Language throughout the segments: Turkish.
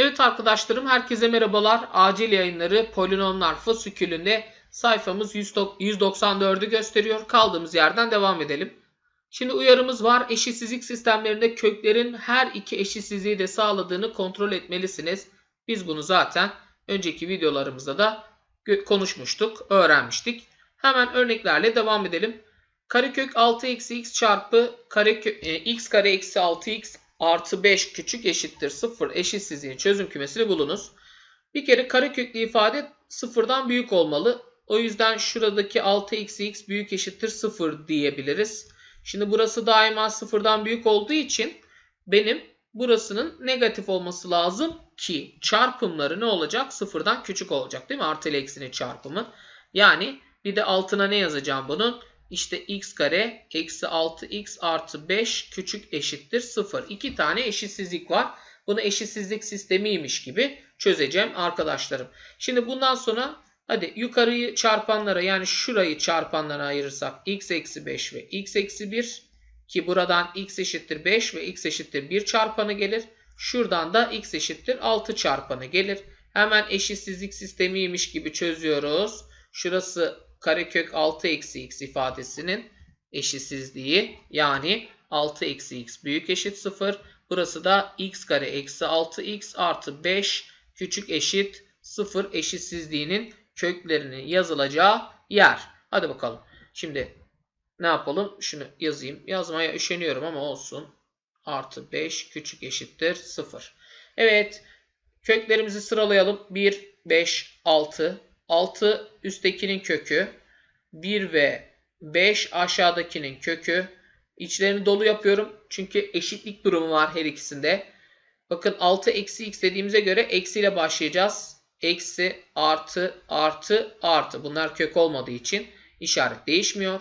Evet arkadaşlarım herkese merhabalar. Acil yayınları polinomlar fasikülünde sayfamız 194'ü gösteriyor. Kaldığımız yerden devam edelim. Şimdi uyarımız var. Eşitsizlik sistemlerinde köklerin her iki eşitsizliği de sağladığını kontrol etmelisiniz. Biz bunu zaten önceki videolarımızda da konuşmuştuk, öğrenmiştik. Hemen örneklerle devam edelim. Karekök 6 eksi x çarpı karekök, e, x kare eksi 6x artı 5 küçük eşittir 0 eşitsizliğin çözüm kümesini bulunuz. Bir kere kareköklü ifade sıfırdan büyük olmalı. O yüzden şuradaki 6 eksi x büyük eşittir 0 diyebiliriz. Şimdi burası daima sıfırdan büyük olduğu için benim burasının negatif olması lazım ki çarpımları ne olacak? Sıfırdan küçük olacak değil mi? Artı ile eksinin çarpımı. Yani bir de altına ne yazacağım bunun? İşte x kare eksi 6x artı 5 küçük eşittir 0. İki tane eşitsizlik var. Bunu eşitsizlik sistemiymiş gibi çözeceğim arkadaşlarım. Şimdi bundan sonra hadi yukarıyı çarpanlara yani şurayı çarpanlara ayırırsak x eksi 5 ve x eksi 1 ki buradan x eşittir 5 ve x eşittir 1 çarpanı gelir. Şuradan da x eşittir 6 çarpanı gelir. Hemen eşitsizlik sistemiymiş gibi çözüyoruz. Şurası karekök 6 eksi x ifadesinin eşitsizliği yani 6 eksi x büyük eşit 0. Burası da x kare eksi 6x artı 5 küçük eşit 0 eşitsizliğinin köklerinin yazılacağı yer. Hadi bakalım. Şimdi ne yapalım? Şunu yazayım. Yazmaya üşeniyorum ama olsun. Artı 5 küçük eşittir 0. Evet. Köklerimizi sıralayalım. 1, 5, 6. 6 üsttekinin kökü. 1 ve 5 aşağıdakinin kökü. İçlerini dolu yapıyorum. Çünkü eşitlik durumu var her ikisinde. Bakın 6 eksi x dediğimize göre eksiyle başlayacağız. Eksi, artı, artı, artı. Bunlar kök olmadığı için işaret değişmiyor.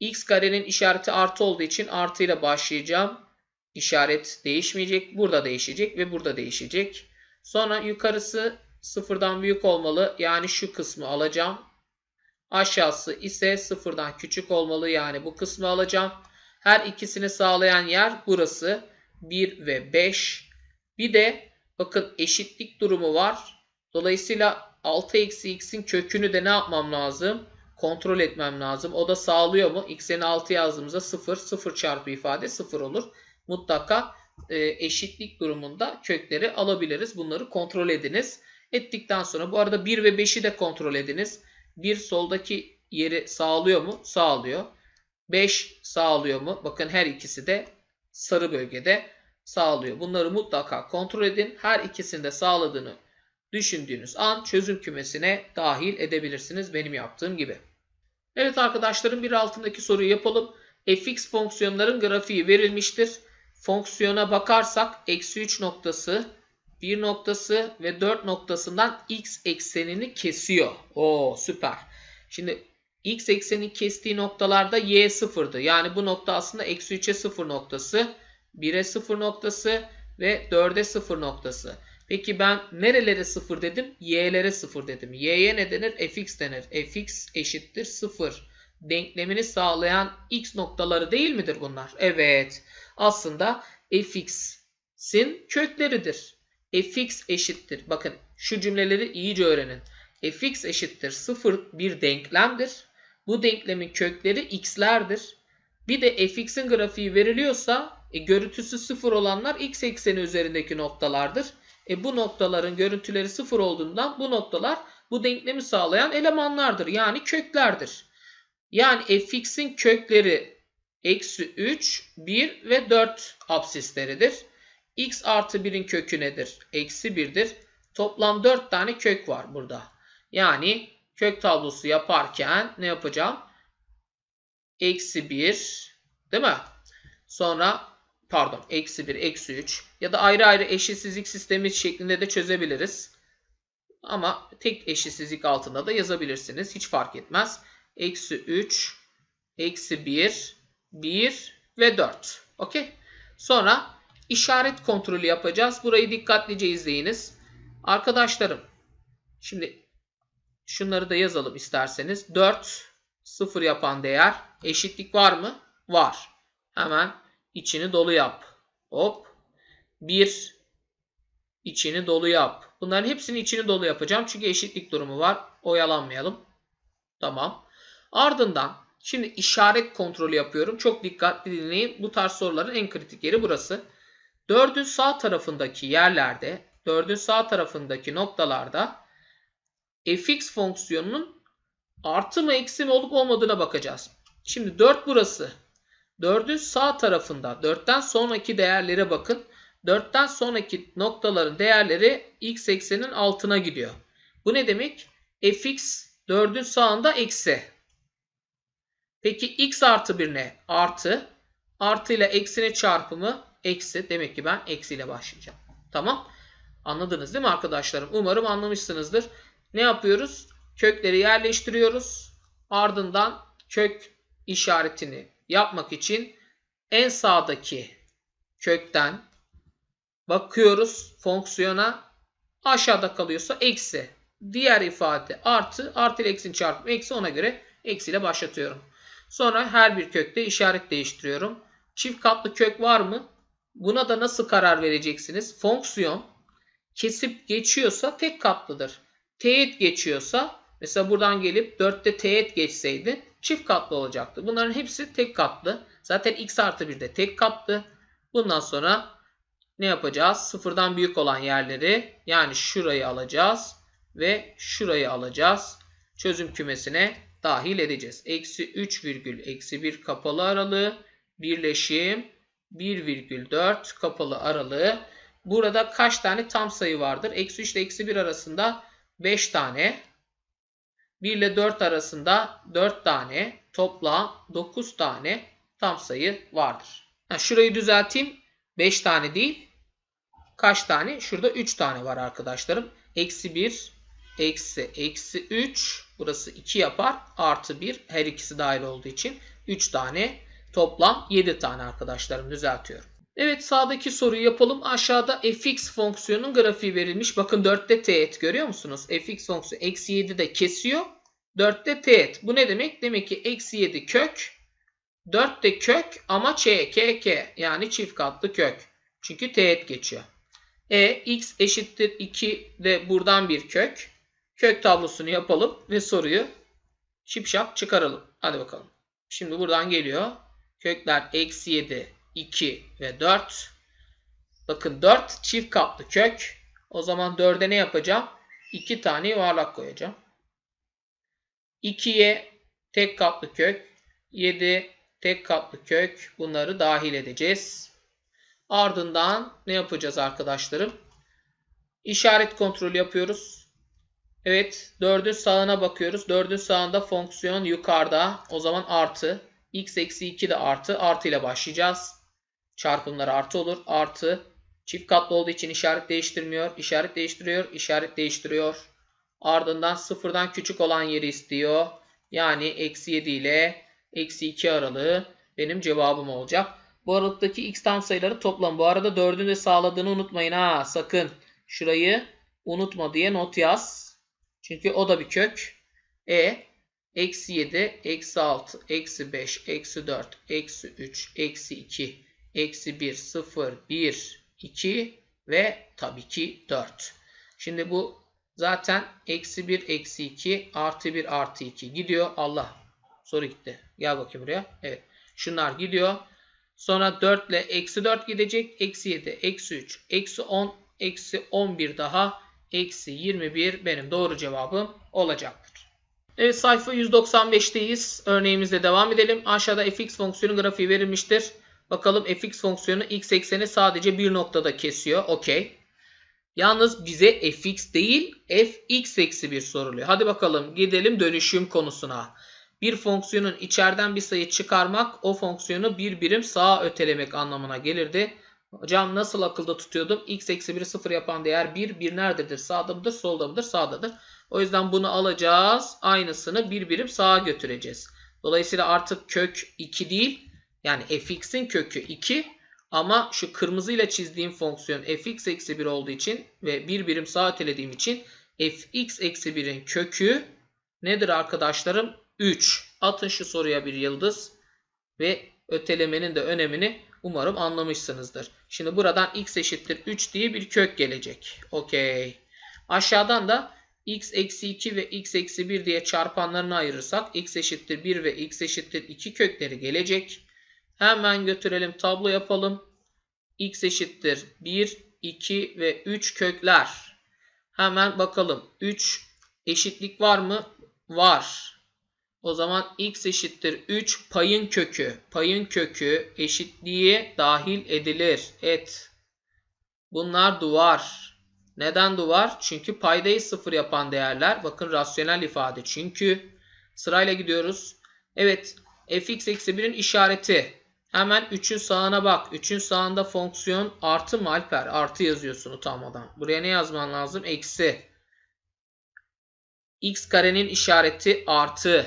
x karenin işareti artı olduğu için artı ile başlayacağım. İşaret değişmeyecek. Burada değişecek ve burada değişecek. Sonra yukarısı sıfırdan büyük olmalı. Yani şu kısmı alacağım. Aşağısı ise sıfırdan küçük olmalı. Yani bu kısmı alacağım. Her ikisini sağlayan yer burası. 1 ve 5. Bir de bakın eşitlik durumu var. Dolayısıyla 6 eksi x'in kökünü de ne yapmam lazım? Kontrol etmem lazım. O da sağlıyor mu? x'in 6 yazdığımızda 0. 0 çarpı ifade 0 olur. Mutlaka e, eşitlik durumunda kökleri alabiliriz. Bunları kontrol ediniz. Ettikten sonra bu arada 1 ve 5'i de kontrol ediniz. 1 soldaki yeri sağlıyor mu? Sağlıyor. 5 sağlıyor mu? Bakın her ikisi de sarı bölgede sağlıyor. Bunları mutlaka kontrol edin. Her ikisini de sağladığını düşündüğünüz an çözüm kümesine dahil edebilirsiniz. Benim yaptığım gibi. Evet arkadaşlarım bir altındaki soruyu yapalım. fx fonksiyonların grafiği verilmiştir. Fonksiyona bakarsak eksi 3 noktası 1 noktası ve 4 noktasından x eksenini kesiyor. Oo süper. Şimdi x ekseni kestiği noktalarda y sıfırdı. Yani bu nokta aslında eksi 3'e 0 noktası, 1'e 0 noktası ve 4'e 0 noktası. Peki ben nerelere 0 dedim? Y'lere 0 dedim. Y'ye ne denir? fx denir. fx eşittir 0. Denklemini sağlayan x noktaları değil midir bunlar? Evet. Aslında fx'in kökleridir fx eşittir. Bakın şu cümleleri iyice öğrenin. fx eşittir 0 bir denklemdir. Bu denklemin kökleri x'lerdir. Bir de fx'in grafiği veriliyorsa e, görüntüsü 0 olanlar x ekseni üzerindeki noktalardır. E, bu noktaların görüntüleri 0 olduğundan bu noktalar bu denklemi sağlayan elemanlardır. Yani köklerdir. Yani fx'in kökleri eksi 3, 1 ve 4 absisleridir x artı 1'in kökü nedir? Eksi 1'dir. Toplam 4 tane kök var burada. Yani kök tablosu yaparken ne yapacağım? Eksi 1 değil mi? Sonra pardon eksi 1, eksi 3 ya da ayrı ayrı eşitsizlik sistemi şeklinde de çözebiliriz. Ama tek eşitsizlik altında da yazabilirsiniz. Hiç fark etmez. Eksi 3, eksi 1, 1 ve 4. Okey. Sonra işaret kontrolü yapacağız. Burayı dikkatlice izleyiniz. Arkadaşlarım şimdi şunları da yazalım isterseniz. 4 0 yapan değer eşitlik var mı? Var. Hemen içini dolu yap. Hop. 1 içini dolu yap. Bunların hepsini içini dolu yapacağım. Çünkü eşitlik durumu var. Oyalanmayalım. Tamam. Ardından şimdi işaret kontrolü yapıyorum. Çok dikkatli dinleyin. Bu tarz soruların en kritik yeri burası. 4'ün sağ tarafındaki yerlerde, 4'ün sağ tarafındaki noktalarda fx fonksiyonunun artı mı eksi mi olup olmadığına bakacağız. Şimdi 4 burası. 4'ün sağ tarafında 4'ten sonraki değerlere bakın. 4'ten sonraki noktaların değerleri x eksenin altına gidiyor. Bu ne demek? fx 4'ün sağında eksi. Peki x artı 1 ne? Artı. Artı ile eksinin çarpımı eksi. Demek ki ben eksiyle başlayacağım. Tamam. Anladınız değil mi arkadaşlarım? Umarım anlamışsınızdır. Ne yapıyoruz? Kökleri yerleştiriyoruz. Ardından kök işaretini yapmak için en sağdaki kökten bakıyoruz fonksiyona aşağıda kalıyorsa eksi. Diğer ifade artı. Artı ile eksinin çarpımı eksi ona göre eksiyle başlatıyorum. Sonra her bir kökte işaret değiştiriyorum. Çift katlı kök var mı? Buna da nasıl karar vereceksiniz? Fonksiyon kesip geçiyorsa tek katlıdır. Teğet geçiyorsa mesela buradan gelip 4'te teğet geçseydi çift katlı olacaktı. Bunların hepsi tek katlı. Zaten x artı 1 de tek katlı. Bundan sonra ne yapacağız? Sıfırdan büyük olan yerleri yani şurayı alacağız ve şurayı alacağız. Çözüm kümesine dahil edeceğiz. Eksi 3 virgül eksi 1 kapalı aralığı birleşim 1,4 kapalı aralığı. Burada kaç tane tam sayı vardır? Eksi 3 ile eksi 1 arasında 5 tane. 1 ile 4 arasında 4 tane. Toplam 9 tane tam sayı vardır. Şurayı düzelteyim. 5 tane değil. Kaç tane? Şurada 3 tane var arkadaşlarım. Eksi 1, eksi, eksi 3. Burası 2 yapar. Artı 1. Her ikisi dahil olduğu için 3 tane. Toplam 7 tane arkadaşlarım düzeltiyorum. Evet sağdaki soruyu yapalım. Aşağıda fx fonksiyonun grafiği verilmiş. Bakın 4'te teğet görüyor musunuz? fx fonksiyonu eksi 7 de kesiyor. 4'te teğet. Bu ne demek? Demek ki eksi 7 kök. 4 de kök ama ç, k, k. Yani çift katlı kök. Çünkü teğet geçiyor. E x eşittir 2 de buradan bir kök. Kök tablosunu yapalım ve soruyu şipşak çıkaralım. Hadi bakalım. Şimdi buradan geliyor. Kökler eksi 7, 2 ve 4. Bakın 4 çift katlı kök. O zaman 4'e ne yapacağım? 2 tane yuvarlak koyacağım. 2'ye tek katlı kök. 7 tek katlı kök. Bunları dahil edeceğiz. Ardından ne yapacağız arkadaşlarım? İşaret kontrolü yapıyoruz. Evet 4'ün sağına bakıyoruz. 4'ün sağında fonksiyon yukarıda. O zaman artı. X eksi 2 de artı. Artı ile başlayacağız. Çarpımları artı olur. Artı. Çift katlı olduğu için işaret değiştirmiyor. İşaret değiştiriyor. işaret değiştiriyor. Ardından sıfırdan küçük olan yeri istiyor. Yani eksi 7 ile eksi 2 aralığı benim cevabım olacak. Bu aralıktaki x tam sayıları toplam. Bu arada 4'ün de sağladığını unutmayın ha. Sakın. Şurayı unutma diye not yaz. Çünkü o da bir kök. E eksi 7, eksi 6, eksi 5, eksi 4, eksi 3, eksi 2, eksi 1, 0, 1, 2 ve tabii ki 4. Şimdi bu zaten eksi 1, eksi 2, artı 1, artı 2 gidiyor. Allah soru gitti. Gel bakayım buraya. Evet. Şunlar gidiyor. Sonra 4 ile eksi 4 gidecek. Eksi 7, eksi 3, eksi 10, eksi 11 daha. Eksi 21 benim doğru cevabım olacaktır. Evet sayfa 195'teyiz. Örneğimizle devam edelim. Aşağıda fx fonksiyonu grafiği verilmiştir. Bakalım fx fonksiyonu x ekseni sadece bir noktada kesiyor. Okey. Yalnız bize fx değil fx eksi 1 soruluyor. Hadi bakalım gidelim dönüşüm konusuna. Bir fonksiyonun içeriden bir sayı çıkarmak o fonksiyonu bir birim sağa ötelemek anlamına gelirdi. Hocam nasıl akılda tutuyordum? x eksi 1'i 0 yapan değer 1. 1 nerededir? Sağda mıdır? Solda mıdır? Sağdadır. O yüzden bunu alacağız. Aynısını bir birim sağa götüreceğiz. Dolayısıyla artık kök 2 değil. Yani fx'in kökü 2. Ama şu kırmızıyla çizdiğim fonksiyon fx eksi 1 olduğu için ve bir birim sağa ötelediğim için fx eksi 1'in kökü nedir arkadaşlarım? 3. Atın şu soruya bir yıldız ve ötelemenin de önemini Umarım anlamışsınızdır. Şimdi buradan x eşittir 3 diye bir kök gelecek. Okey. Aşağıdan da x eksi 2 ve x eksi 1 diye çarpanlarını ayırırsak x eşittir 1 ve x eşittir 2 kökleri gelecek. Hemen götürelim tablo yapalım. x eşittir 1, 2 ve 3 kökler. Hemen bakalım. 3 eşitlik var mı? Var. O zaman x eşittir 3 payın kökü. Payın kökü eşitliğe dahil edilir. Et. Bunlar duvar. Neden duvar? Çünkü paydayı sıfır yapan değerler. Bakın rasyonel ifade. Çünkü sırayla gidiyoruz. Evet. fx eksi 1'in işareti. Hemen 3'ün sağına bak. 3'ün sağında fonksiyon artı mı Alper? Artı yazıyorsun utanmadan. Buraya ne yazman lazım? Eksi. x karenin işareti artı.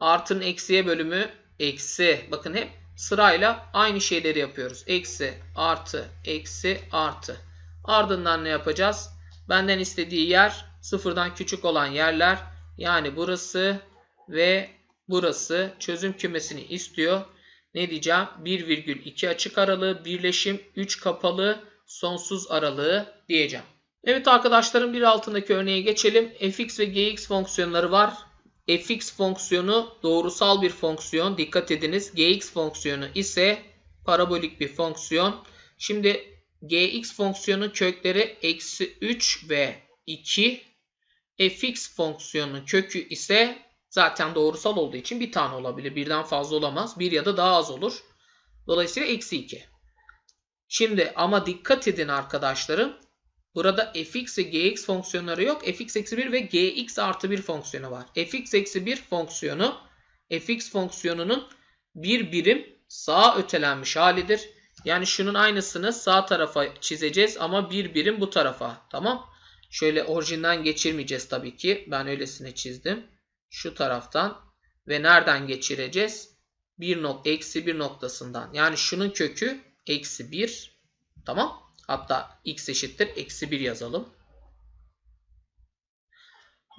Artının eksiye bölümü eksi. Bakın hep sırayla aynı şeyleri yapıyoruz. Eksi, artı, eksi, artı. Ardından ne yapacağız? Benden istediği yer sıfırdan küçük olan yerler. Yani burası ve burası çözüm kümesini istiyor. Ne diyeceğim? 1,2 açık aralığı birleşim 3 kapalı sonsuz aralığı diyeceğim. Evet arkadaşlarım bir altındaki örneğe geçelim. fx ve gx fonksiyonları var fx fonksiyonu doğrusal bir fonksiyon. Dikkat ediniz. gx fonksiyonu ise parabolik bir fonksiyon. Şimdi gx fonksiyonu kökleri eksi 3 ve 2. fx fonksiyonun kökü ise zaten doğrusal olduğu için bir tane olabilir. Birden fazla olamaz. Bir ya da daha az olur. Dolayısıyla eksi 2. Şimdi ama dikkat edin arkadaşlarım. Burada fx ve gx fonksiyonları yok. fx eksi 1 ve gx artı 1 fonksiyonu var. fx eksi 1 fonksiyonu fx fonksiyonunun bir birim sağa ötelenmiş halidir. Yani şunun aynısını sağ tarafa çizeceğiz ama bir birim bu tarafa. Tamam. Şöyle orijinden geçirmeyeceğiz tabii ki. Ben öylesine çizdim. Şu taraftan ve nereden geçireceğiz? 1 nok eksi 1 noktasından. Yani şunun kökü eksi 1. Tamam. Hatta x eşittir eksi 1 yazalım.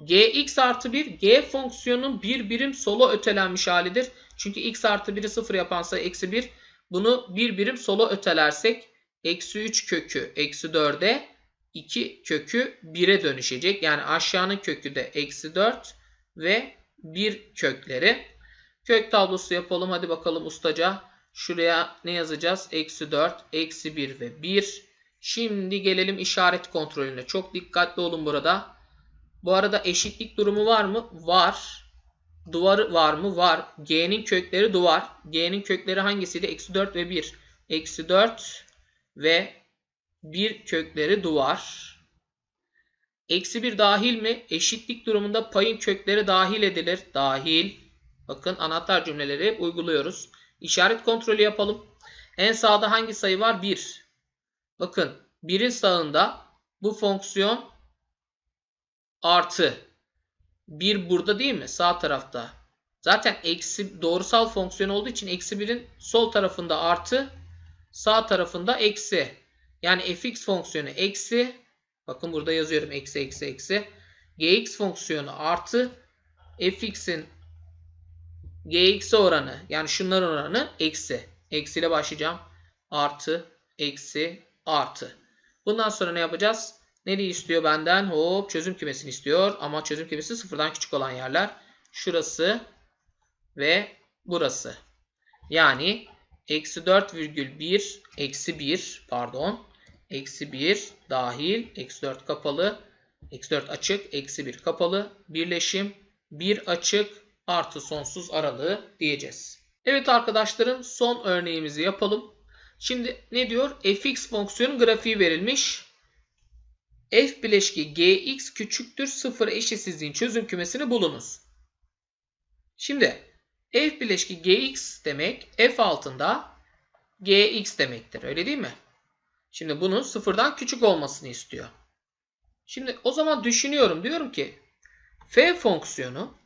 gx artı 1 g fonksiyonun bir birim sola ötelenmiş halidir. Çünkü x artı 1'i 0 yapan sayı eksi 1. Bunu bir birim sola ötelersek eksi 3 kökü eksi 4'e 2 kökü 1'e dönüşecek. Yani aşağının kökü de eksi 4 ve 1 kökleri. Kök tablosu yapalım. Hadi bakalım ustaca. Şuraya ne yazacağız? Eksi 4, eksi 1 ve 1. Şimdi gelelim işaret kontrolüne. Çok dikkatli olun burada. Bu arada eşitlik durumu var mı? Var. Duvarı var mı? Var. G'nin kökleri duvar. G'nin kökleri hangisiydi? Eksi 4 ve 1. Eksi 4 ve 1 kökleri duvar. Eksi 1 dahil mi? Eşitlik durumunda payın kökleri dahil edilir. Dahil. Bakın anahtar cümleleri uyguluyoruz. İşaret kontrolü yapalım. En sağda hangi sayı var? 1. Bakın birin sağında bu fonksiyon artı. 1 burada değil mi? Sağ tarafta. Zaten eksi doğrusal fonksiyon olduğu için eksi 1'in sol tarafında artı sağ tarafında eksi. Yani fx fonksiyonu eksi. Bakın burada yazıyorum eksi eksi eksi. gx fonksiyonu artı. fx'in gx'e oranı yani şunların oranı eksi. Eksi ile başlayacağım. Artı, eksi, artı. Bundan sonra ne yapacağız? Nereyi istiyor benden? Hop çözüm kümesini istiyor. Ama çözüm kümesi sıfırdan küçük olan yerler. Şurası ve burası. Yani eksi 4,1 eksi 1 pardon. Eksi 1 dahil. Eksi 4 kapalı. Eksi 4 açık. Eksi 1 kapalı. Birleşim 1 açık artı sonsuz aralığı diyeceğiz. Evet arkadaşlarım son örneğimizi yapalım. Şimdi ne diyor? fx fonksiyonu grafiği verilmiş. F bileşki gx küçüktür 0 eşitsizliğin çözüm kümesini bulunuz. Şimdi f bileşki gx demek f altında gx demektir. Öyle değil mi? Şimdi bunun sıfırdan küçük olmasını istiyor. Şimdi o zaman düşünüyorum. Diyorum ki f fonksiyonu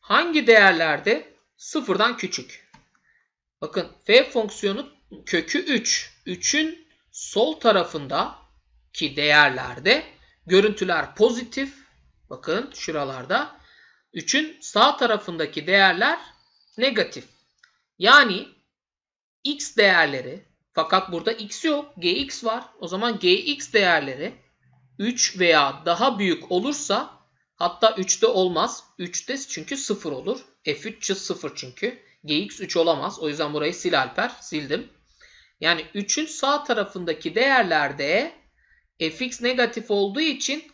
hangi değerlerde sıfırdan küçük? Bakın f fonksiyonu kökü 3. 3'ün sol tarafındaki değerlerde görüntüler pozitif. Bakın şuralarda. 3'ün sağ tarafındaki değerler negatif. Yani x değerleri fakat burada x yok. gx var. O zaman gx değerleri 3 veya daha büyük olursa hatta 3'te olmaz. 3'te çünkü 0 olur. f3 0 çünkü. gx 3 olamaz. O yüzden burayı sil Alper. Sildim. Yani 3'ün sağ tarafındaki değerlerde fx negatif olduğu için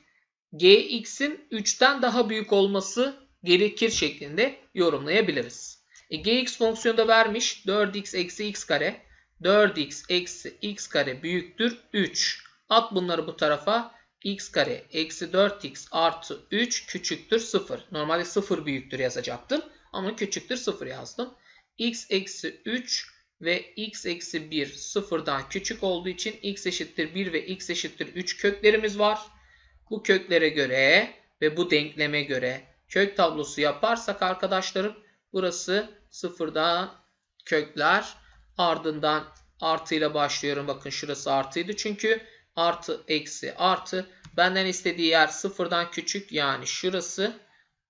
gx'in 3'ten daha büyük olması gerekir şeklinde yorumlayabiliriz. E, gx fonksiyonu da vermiş 4x eksi x kare 4x eksi x kare büyüktür 3. At bunları bu tarafa x kare eksi 4x artı 3 küçüktür 0. Normalde 0 büyüktür yazacaktım ama küçüktür 0 yazdım. x eksi 3 ve x eksi 1 sıfırdan küçük olduğu için x eşittir 1 ve x eşittir 3 köklerimiz var. Bu köklere göre ve bu denkleme göre kök tablosu yaparsak arkadaşlarım burası sıfırdan kökler ardından artıyla başlıyorum. Bakın şurası artıydı çünkü artı eksi artı benden istediği yer sıfırdan küçük yani şurası.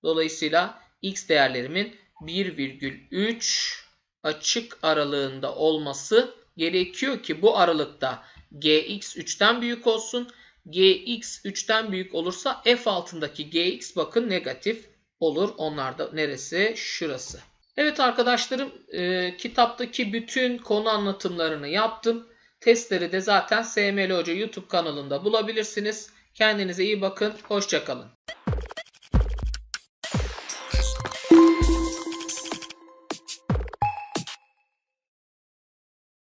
Dolayısıyla x değerlerimin 1,3 açık aralığında olması gerekiyor ki bu aralıkta gx 3'ten büyük olsun. gx 3'ten büyük olursa f altındaki gx bakın negatif olur. Onlar da neresi? Şurası. Evet arkadaşlarım e, kitaptaki bütün konu anlatımlarını yaptım. Testleri de zaten SML Hoca YouTube kanalında bulabilirsiniz. Kendinize iyi bakın. Hoşçakalın.